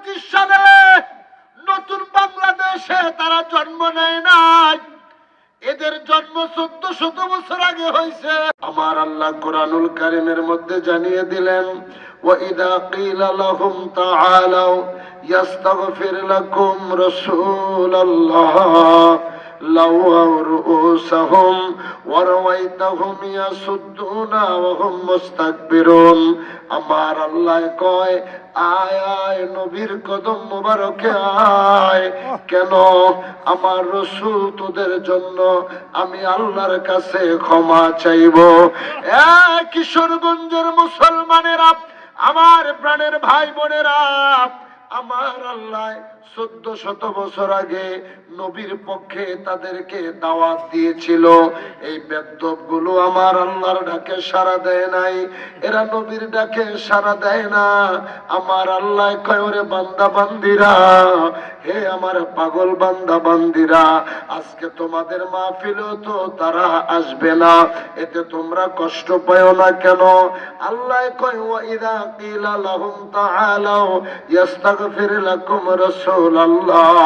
পঁচিশ সালে নতুন বাংলাদেশে তারা জন্ম নেয় নাই এদের জন্ম চোদ্দ শত বছর আগে হয়েছে আমার আল্লাহ কোরআনুল কারিমের মধ্যে জানিয়ে দিলেন وَإِذَا قِيلَ لَهُمْ تَعَالَوْا يَسْتَغْفِرْ لَكُمْ رَسُولَ اللَّهِ لَوَّوْا رُؤُوسَهُمْ وَرَوَيْتَهُمْ يَصُدُّونَ وَهُمْ مُسْتَكْبِرُونَ আমার আল্লাহ কয় আয় আয় নবীর কদম মোবারকে আয় কেন আমার রসুল তোদের জন্য আমি আল্লাহর কাছে ক্ষমা চাইব এ কিশোরগঞ্জের মুসলমানেরা আমার প্রাণের ভাই বোনেরা আমার আল্লাহ চোদ্দ শত বছর আগে নবীর পক্ষে তাদেরকে দাওয়াত দিয়েছিল। এই বেদ্যপগুলো আমার আল্লাহর ডাকে সাড়া দেয় নাই। এরা নবীর ডাকে সাড়া দেয় না। আমার আল্লাহ কয়, ওরে বান্দা বান্দিরা, হে আমার পাগল বান্দা বান্দিরা, আজকে তোমাদের মাহফিলেও তো তারা আসবে না। এতে তোমরা কষ্ট পাও না কেন? আল্লাহ কয়, ওয়া ইদা লাহুম তাআলাউ রাসূলুল্লাহ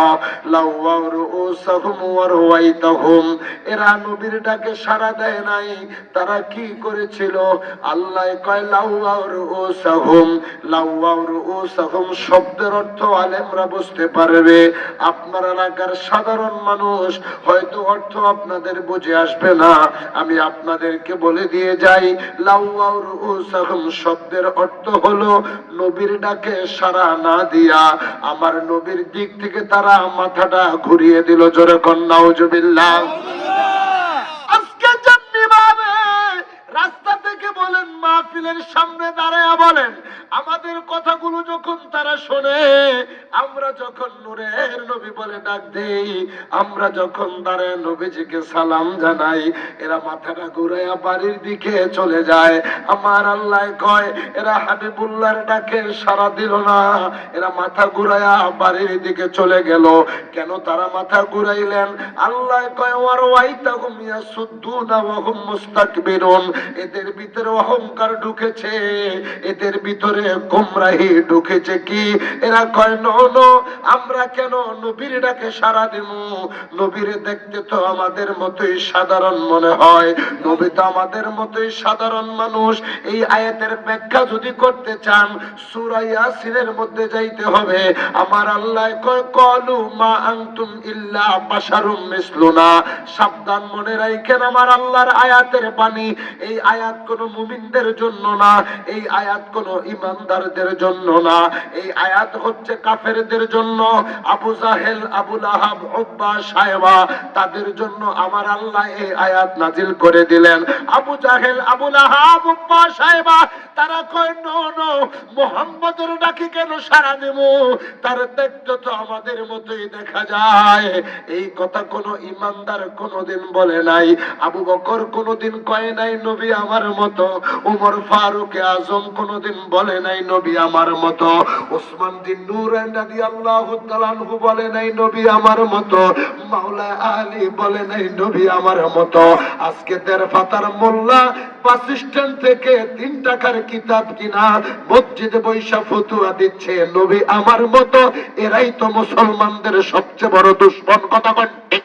লাওয়াউ রুউসাহুম ওয়া রওয়াইতাহুম এরা নবীর ডাকে সাড়া দেয় নাই। তারা কি করেছিল? আল্লাহ কয় শব্দের অর্থ আলেমরা বুঝতে পারবে। আপনার এলাকার সাধারণ মানুষ, হয়তো অর্থ আপনাদের বুঝে আসবে না। আমি আপনাদেরকে বলে দিয়ে যাই লাউয়াউ রুউসাহুম শব্দের অর্থ হলো নবীর ডাকে সাড়া না দিয়া আমার নবীর দিক থেকে তারা মাথাটা ঘুরিয়ে দিল। জোরে কন্যাউজুবিল্লাহ আজকে মাহফিলের সামনে দাঁড়ায়া বলেন, আমাদের কথাগুলো যখন তারা শোনে, আমরা যখন নূরের নবী বলে ডাক দেই, আমরা যখন দাঁড়ায় নবীজিকে সালাম জানাই, এরা মাথাটা ঘুরাইয়া বাড়ির দিকে চলে যায়। আমার আল্লাহ কয়, এরা হাবিবুল্লাহর ডাকে সারা দিল না, এরা মাথা ঘুরাইয়া বাড়ির দিকে চলে গেল। কেন তারা মাথা ঘুরাইলেন? আল্লাহ কয় ওয়ার ওয়াইতাহুম ইয়াসুদ্দুনা ওয়া হুম এদের ভিতরে অহংকার ঢুকেছে, এদের ভিতরে গোমরাহি ঢুকেছে কি? এরা কয়, নো নো, আমরা কেন নবীর ডাকে সারা দিমু? নবীর দেখতে তো আমাদের মতোই সাধারণ মনে হয়। নবী তো আমাদের মতোই সাধারণ মানুষ। এই আয়াতের ব্যাখ্যা যদি করতে চান, সূরা ইয়াসিনের মধ্যে যাইতে হবে। আমার আল্লাহ কয়, কলু মা আনতুম ইল্লা বাশারুম মিসলুনা। সাবধান মনে রাখেন আমার আল্লাহর আয়াতের বাণী। এই আয়াত কোন মুমিনদের জন্য না, এই আয়াত কোন ইমানদারদের জন্য না। এই আয়াত হচ্ছে কাফেরদের জন্য। আবু জাহেল, আবু লাহাব উব্বা সাহেবা তাদের জন্য আমার আল্লাহ এই আয়াত নাজিল করে দিলেন। আবু জাহেল, আবু লাহাব উব্বা সাহেবা তারা কয়, নো মোহাম্মদের ডাকি কেন সারা দেব তার দেখতে তো আমাদের মতোই দেখা যায়। এই কথা কোনো ইমানদার কোনোদিন বলে নাই। আবু বকর কোনোদিন কয় নাই, নবী আমার মতো উমর ফারুক আজম কোনোদিন বলে নাই নবী আমার মতো। ওসমান দিন নূরান রাদিয়াল্লাহু তাআলা আনহু বলে নাই নবী আমার মতো। মাওলা আলী বলে নাই নবী আমার মতো। আজকে দেড় ফাতার মোল্লা বাস স্ট্যান্ড থেকে তিন টাকার কিতাব কিনা মসজিদে বৈশা ফতুয়া দিচ্ছে, নবী আমার মতো। এরাই তো মুসলমানদের সবচেয়ে বড় দুশ্মন, কথা ঠিক?